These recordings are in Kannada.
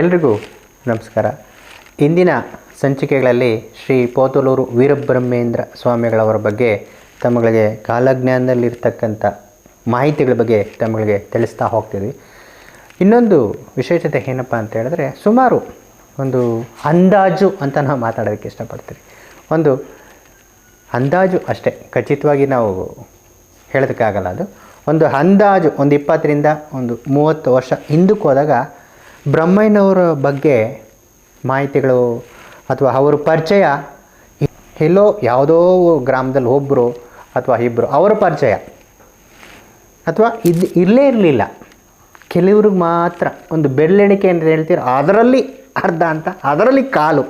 ಎಲ್ರಿಗೂ ನಮಸ್ಕಾರ. ಇಂದಿನ ಸಂಚಿಕೆಗಳಲ್ಲಿ ಶ್ರೀ ಪೋತಲೂರು ವೀರಬ್ರಹ್ಮೇಂದ್ರ ಸ್ವಾಮಿಗಳವರ ಬಗ್ಗೆ ತಮ್ಮಗಳಿಗೆ ಕಾಲಜ್ಞಾನದಲ್ಲಿರ್ತಕ್ಕಂಥ ಮಾಹಿತಿಗಳ ಬಗ್ಗೆ ತಮ್ಮಗಳಿಗೆ ತಿಳಿಸ್ತಾ ಹೋಗ್ತೀವಿ. ಇನ್ನೊಂದು ವಿಶೇಷತೆ ಏನಪ್ಪ ಅಂತ ಹೇಳಿದ್ರೆ ಸುಮಾರು ಒಂದು ಅಂದಾಜು ಅಂತ ನಾವು ಮಾತಾಡೋದಕ್ಕೆ ಇಷ್ಟಪಡ್ತೀವಿ. ಒಂದು ಅಂದಾಜು ಅಷ್ಟೇ, ಖಚಿತವಾಗಿ ನಾವು ಹೇಳೋದಕ್ಕಾಗಲ್ಲ ಅದು. ಒಂದು ಅಂದಾಜು, ಒಂದು ಇಪ್ಪತ್ತರಿಂದ ಒಂದು ಮೂವತ್ತು ವರ್ಷ ಹಿಂದಕ್ಕೆ ಹೋದಾಗ ಬ್ರಹ್ಮಯ್ಯನವರ ಬಗ್ಗೆ ಮಾಹಿತಿಗಳು ಅಥವಾ ಅವರ ಪರಿಚಯ, ಎಲ್ಲೋ ಯಾವುದೋ ಗ್ರಾಮದಲ್ಲಿ ಒಬ್ಬರು ಅಥವಾ ಇಬ್ಬರು ಅವರ ಪರಿಚಯ. ಅಥವಾ ಇದು ಇರಲೇ ಇರಲಿಲ್ಲ. ಕೆಲವ್ರಿಗೆ ಮಾತ್ರ ಒಂದು ಬೆರಳೆಣಿಕೆ ಅಂತ ಹೇಳ್ತೀರ, ಅದರಲ್ಲಿ ಅರ್ಧ ಅಂತ, ಅದರಲ್ಲಿ ಕಾಲು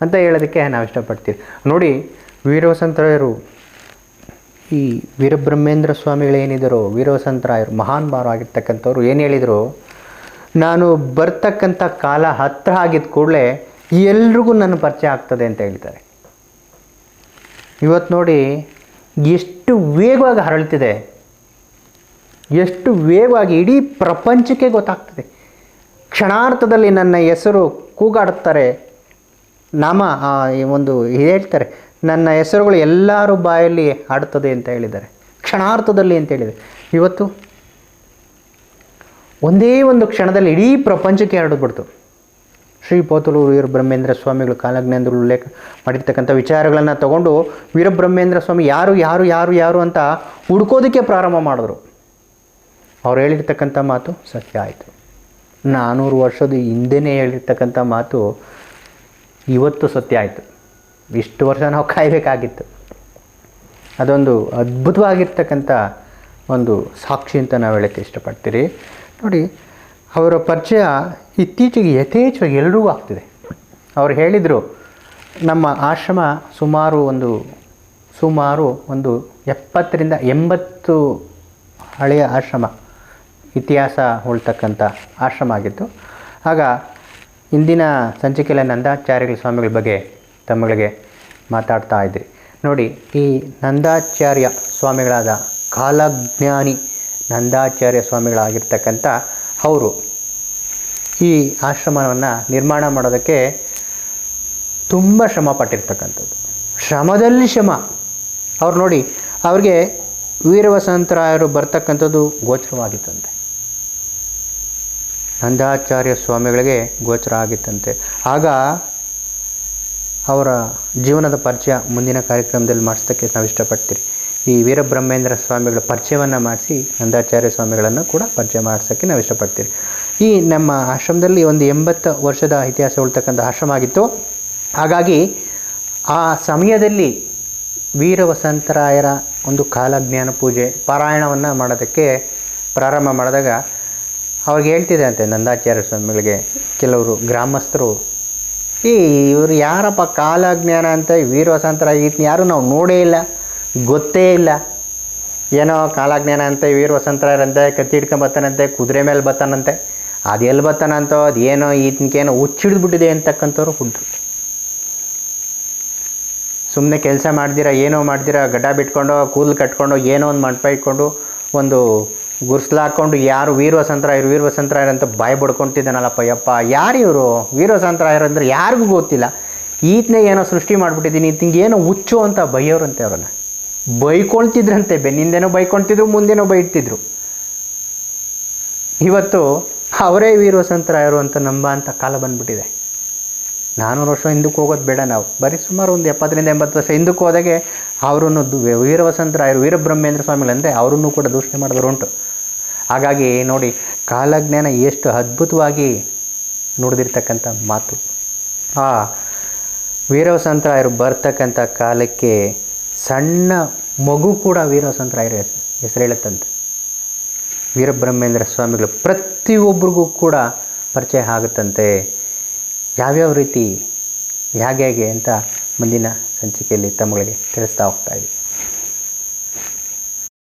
ಅಂತ ಹೇಳೋದಕ್ಕೆ ನಾವು ಇಷ್ಟಪಡ್ತೀವಿ. ನೋಡಿ, ವೀರವಸಂತರಾಯರು, ಈ ವೀರಬ್ರಹ್ಮೇಂದ್ರ ಸ್ವಾಮಿಗಳೇನಿದ್ರು ವೀರವಸಂತರಾಯರು, ಮಹಾನ್ ಭಾರವಾಗಿರ್ತಕ್ಕಂಥವ್ರು ಏನು ಹೇಳಿದರು? ನಾನು ಬರ್ತಕ್ಕಂಥ ಕಾಲ ಹತ್ತಿರ ಆಗಿದ್ದ ಕೂಡಲೇ ಎಲ್ರಿಗೂ ನನ್ನ ಪರಿಚಯ ಆಗ್ತದೆ ಅಂತ ಹೇಳ್ತಾರೆ. ಇವತ್ತು ನೋಡಿ ಎಷ್ಟು ವೇಗವಾಗಿ ಹರಳ್ತಿದೆ. ಎಷ್ಟು ವೇಗವಾಗಿ ಇಡೀ ಪ್ರಪಂಚಕ್ಕೆ ಗೊತ್ತಾಗ್ತದೆ. ಕ್ಷಣಾರ್ಥದಲ್ಲಿ ನನ್ನ ಹೆಸರು ಕೂಗಾಡುತ್ತಾರೆ. ನಾಮ ಒಂದು ಹೇಳ್ತಾರೆ. ನನ್ನ ಹೆಸರುಗಳು ಎಲ್ಲರೂ ಬಾಯಲ್ಲಿ ಆಡ್ತದೆ ಅಂತ ಹೇಳಿದ್ದಾರೆ. ಕ್ಷಣಾರ್ಥದಲ್ಲಿ ಅಂತ ಹೇಳಿದೆ ಇವತ್ತು ಒಂದೇ ಒಂದು ಕ್ಷಣದಲ್ಲಿ ಇಡೀ ಪ್ರಪಂಚಕ್ಕೆ ಹರಡಿಬಿಡ್ತು ಶ್ರೀ ಪೋತಲೂರು ವೀರಬ್ರಹ್ಮೇಂದ್ರ ಸ್ವಾಮಿಗಳು ಕಾಲಜ್ಞಾನದಲ್ಲಿ ಉಲ್ಲೇಖ ಮಾಡಿರ್ತಕ್ಕಂಥ ವಿಚಾರಗಳನ್ನು ತಗೊಂಡು ವೀರಬ್ರಹ್ಮೇಂದ್ರ ಸ್ವಾಮಿ ಯಾರು ಯಾರು ಯಾರು ಯಾರು ಅಂತ ಹುಡ್ಕೋದಕ್ಕೆ ಪ್ರಾರಂಭ ಮಾಡಿದ್ರು. ಅವ್ರು ಹೇಳಿರ್ತಕ್ಕಂಥ ಮಾತು ಸತ್ಯ ಆಯಿತು. ನಾನ್ನೂರು ವರ್ಷದ ಹಿಂದೆನೇ ಹೇಳಿರ್ತಕ್ಕಂಥ ಮಾತು ಇವತ್ತು ಸತ್ಯ ಆಯಿತು. ಇಷ್ಟು ವರ್ಷ ನಾವು ಕಾಯಬೇಕಾಗಿತ್ತು. ಅದೊಂದು ಅದ್ಭುತವಾಗಿರ್ತಕ್ಕಂಥ ಒಂದು ಸಾಕ್ಷಿ ಅಂತ ನಾವು ಹೇಳೋಕ್ಕೆ ಇಷ್ಟಪಡ್ತೀರಿ. ನೋಡಿ, ಅವರ ಪರಿಚಯ ಇತ್ತೀಚೆಗೆ ಯಥೇಚ್ಛವಾಗಿ ಎಲ್ಲರಿಗೂ ಆಗ್ತಿದೆ. ಅವರು ಹೇಳಿದರು, ನಮ್ಮ ಆಶ್ರಮ ಸುಮಾರು ಒಂದು ಸುಮಾರು ಒಂದು ಎಪ್ಪತ್ತರಿಂದ ಎಂಬತ್ತು ಹಳೆಯ ಆಶ್ರಮ, ಇತಿಹಾಸ ಉಳ್ತಕ್ಕಂಥ ಆಶ್ರಮ ಆಗಿತ್ತು. ಆಗ ಇಂದಿನ ಸಂಚಿಕೆಲ ನಂದಾಚಾರ್ಯಗಳ ಸ್ವಾಮಿಗಳ ಬಗ್ಗೆ ತಮ್ಮಗಳಿಗೆ ಮಾತಾಡ್ತಾ ಇದ್ರಿ. ನೋಡಿ, ಈ ನಂದಾಚಾರ್ಯ ಸ್ವಾಮಿಗಳಾದ ಕಾಲಜ್ಞಾನಿ ನಂದಾಚಾರ್ಯ ಸ್ವಾಮಿಗಳಾಗಿರ್ತಕ್ಕಂಥ ಅವರು ಈ ಆಶ್ರಮವನ್ನು ನಿರ್ಮಾಣ ಮಾಡೋದಕ್ಕೆ ತುಂಬ ಶ್ರಮ ಪಟ್ಟಿರ್ತಕ್ಕಂಥದ್ದು. ಶ್ರಮದಲ್ಲಿ ಶ್ರಮ. ಅವ್ರು ನೋಡಿ, ಅವ್ರಿಗೆ ವೀರವಸಂತರಾಯರು ಬರ್ತಕ್ಕಂಥದ್ದು ಗೋಚರವಾಗಿತ್ತಂತೆ. ನಂದಾಚಾರ್ಯ ಸ್ವಾಮಿಗಳಿಗೆ ಗೋಚರ ಆಗಿತ್ತಂತೆ. ಆಗ ಅವರ ಜೀವನದ ಪರಿಚಯ ಮುಂದಿನ ಕಾರ್ಯಕ್ರಮದಲ್ಲಿ ಮಾಡಿಸ್ತಕ್ಕೆ ನಾವು ಇಷ್ಟಪಡ್ತೀರಿ ಈ ವೀರಬ್ರಹ್ಮೇಂದ್ರ ಸ್ವಾಮಿಗಳ ಪರಿಚಯವನ್ನು ಮಾಡಿಸಿ ನಂದಾಚಾರ್ಯ ಸ್ವಾಮಿಗಳನ್ನು ಕೂಡ ಪರಿಚಯ ಮಾಡಿಸೋಕ್ಕೆ ನಾವು ಇಷ್ಟಪಡ್ತೀವಿ. ಈ ನಮ್ಮ ಆಶ್ರಮದಲ್ಲಿ ಒಂದು ಎಂಬತ್ತು ವರ್ಷದ ಇತಿಹಾಸ ಉಳ್ತಕ್ಕಂಥ ಆಶ್ರಮ ಆಗಿತ್ತು. ಹಾಗಾಗಿ ಆ ಸಮಯದಲ್ಲಿ ವೀರ ವಸಂತರಾಯರ ಒಂದು ಕಾಲಜ್ಞಾನ ಪೂಜೆ ಪಾರಾಯಣವನ್ನು ಮಾಡೋದಕ್ಕೆ ಪ್ರಾರಂಭ ಮಾಡಿದಾಗ ಅವ್ರಿಗೆ ಹೇಳ್ತಿದೆ ಅಂತೆ ನಂದಾಚಾರ್ಯ ಸ್ವಾಮಿಗಳಿಗೆ ಕೆಲವರು ಗ್ರಾಮಸ್ಥರು ಈ ಇವರು ಯಾರಪ್ಪ ಕಾಲಜ್ಞಾನ ಅಂತ ವೀರವಸಂತರ ಈತನ ಯಾರು ನಾವು ನೋಡೇ ಇಲ್ಲ. ಗೊತ್ತೇ ಇಲ್ಲ. ಏನೋ ಕಾಲಜ್ಞಾನ ಅಂತ ವಸಂತರಂತೆ, ಕತ್ತಿ ಹಿಡ್ಕೊಂಬತ್ತಾನಂತೆ ಕುದುರೆ ಮೇಲೆ ಬತ್ತಾನಂತೆ ಅದು ಎಲ್ಲಿ ಬತ್ತಾನಂತೋ ಅದು ಏನೋ ಈತನಿಗೇನೋ ಹುಚ್ಚಿಡಿದ್ಬಿಟ್ಟಿದೆ ಅಂತಕ್ಕಂಥವ್ರು ಹುಡ್ರು. ಸುಮ್ಮನೆ ಕೆಲಸ ಮಾಡ್ದಿರ, ಏನೋ ಮಾಡಿದಿರಾ, ಗಡ್ಡ ಬಿಟ್ಕೊಂಡು, ಕೂದಲು ಕಟ್ಕೊಂಡು, ಏನೋ ಒಂದು ಮಂಟಪ ಇಟ್ಕೊಂಡು, ಒಂದು ಗುರ್ಸ್ಲ ಹಾಕ್ಕೊಂಡು ಯಾರು ವೀರವಸಂತರಾಯರು ವೀರವಸಂತರಾಯರು ಅಂತ ಬಾಯಿ ಬಡ್ಕೊತಿದ್ದಾನಲ್ಲಪ್ಪ, ಯಪ್ಪ, ಯಾರು ಇವರು? ವೀರವಸಂತರಾಯರು ಅಂದರೆ ಯಾರಿಗೂ ಗೊತ್ತಿಲ್ಲ. ಈತನೇ ಏನೋ ಸೃಷ್ಟಿ ಮಾಡಿಬಿಟ್ಟಿದ್ದೀನಿ ಈತನಿಗೆ ಏನೋ ಹುಚ್ಚು ಅಂತ ಬೈಯೋರಂತೆ ಅವರನ್ನು. ಬೈಕೊಳ್ತಿದ್ರಂತೆ, ಬೆನ್ನಿಂದೇನೋ ಬೈಕೊಳ್ತಿದ್ರು, ಮುಂದೇನೋ ಬೈಡ್ತಿದ್ರು ಇವತ್ತು ಅವರೇ ವೀರವಸಂತರಾಯರು ಅಂತ ನಂಬ ಅಂತ ಕಾಲ ಬಂದ್ಬಿಟ್ಟಿದೆ. ನಾನೂರು ವರ್ಷ ಹಿಂದಕ್ಕೆ ಹೋಗೋದು ಬೇಡ ನಾವು. ಬರೀ ಸುಮಾರು ಒಂದು ಎಪ್ಪತ್ತರಿಂದ ಎಂಬತ್ತು ವರ್ಷ ಹಿಂದಕ್ಕೆ ಹೋದಾಗೆ ಅವರನ್ನು ವೀರ ವೀರವಸಂತರಾಯರು ವೀರಬ್ರಹ್ಮೇಂದ್ರ ಸ್ವಾಮಿಗಳಂದರೆ ಅವರನ್ನು ಕೂಡ ದೂಷಣೆ ಮಾಡಿದ್ರು ಉಂಟು. ಹಾಗಾಗಿ ನೋಡಿ, ಕಾಲಜ್ಞಾನ ಎಷ್ಟು ಅದ್ಭುತವಾಗಿ ನುಡಿದಿರ್ತಕ್ಕಂಥ ಮಾತು. ಆ ವೀರವಸಂತರಾಯರು ಬರ್ತಕ್ಕಂಥ ಕಾಲಕ್ಕೆ ಸಣ್ಣ ಮಗು ಕೂಡ ವೀರವಸಂತರಾಯರ ಹೆಸರು ಹೇಳುತ್ತಂತೆ. ವೀರಬ್ರಹ್ಮೇಂದ್ರ ಸ್ವಾಮಿಗಳು ಪ್ರತಿಯೊಬ್ಬರಿಗೂ ಕೂಡ ಪರಿಚಯ ಆಗುತ್ತಂತೆ. ಯಾವ್ಯಾವ ರೀತಿ, ಹೇಗೆ ಹೇಗೆ ಅಂತ ಮುಂದಿನ ಸಂಚಿಕೆಯಲ್ಲಿ ತಮ್ಮಗಳಿಗೆ ತಿಳಿಸ್ತಾ ಹೋಗ್ತಾ ಇದ್ದೀವಿ.